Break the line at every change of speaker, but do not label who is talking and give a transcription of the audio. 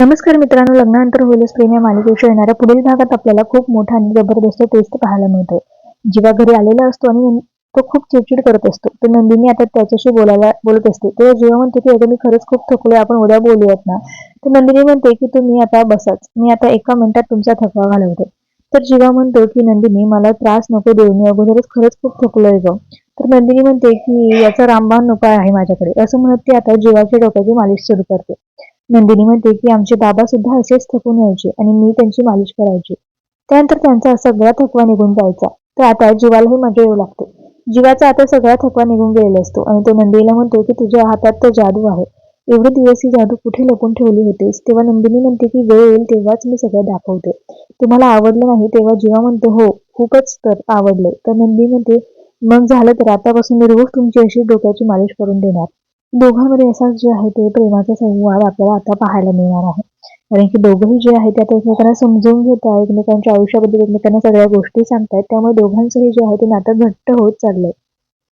नमस्कार मित्रांनो लग्नानंतर होईलच प्रेम या मालिकेच्या येणाऱ्या पुढील भागात आपल्याला खूप मोठा आणि जबरदस्त टेस्ट पाहायला मिळतोय. जीवा घरी आलेला असतो आणि तो खूप चिडचिड करत असतो तर नंदिनी आता त्याच्याशी बोलायला बोलत असते. तेव्हा जीवा म्हणते की अगं मी खरंच खूप थकलोय आपण उद्या बोलूयात ना? तर नंदिनी म्हणते की तुम्ही आता बसाच मी आता एका मिनिटात तुमचा थकवा घालवते. तर जीवा म्हणतो की नंदिनी मला त्रास नको देऊ मी अगोदरच खरंच खूप थकलोय ग. तर नंदिनी म्हणते की याचा रामबाण उपाय आहे माझ्याकडे. असं म्हणत ती आता जीवाच्या डोक्याची मालिश सुरू करते. नंदिनी म्हणते की आमचे बाबा सुद्धा असेच थकून यायचे आणि मी त्यांची मालिश करायची. त्यानंतर त्यांचा सगळा थकवा निघून जायचा. तर आता जीवालाही मजा येऊ लागते. जीवाचा आता सगळा थकवा निघून गेलेला असतो आणि तो नंदिनीला म्हणतो की तुझ्या हातात तर जादू आहे. एवढे दिवस ही जादू कुठे लपून ठेवली होतीस? तेव्हा नंदिनी म्हणते की वेळ येईल तेव्हाच मी सगळं दाखवते. तुम्हाला आवडलं नाही तेव्हा जीवा म्हणतो हो खूपच तर आवडले. तर नंदिनी म्हणते मग झालं तर आतापासून मी रोज तुमची अशी डोक्याची मालिश करून देणार. दोघांमध्ये असा जे आहे ते प्रेमाचा संवाद आपल्याला आता पाहायला मिळणार आहे. कारण की दोघंही जे आहे ते आता एकमेकांना समजून घेत आहे एकमेकांच्या आयुष्याबद्दल एकमेकांना सगळ्या गोष्टी सांगतायत. त्यामुळे दोघांचंही जे आहे ते नातं घट्ट होत चाललंय.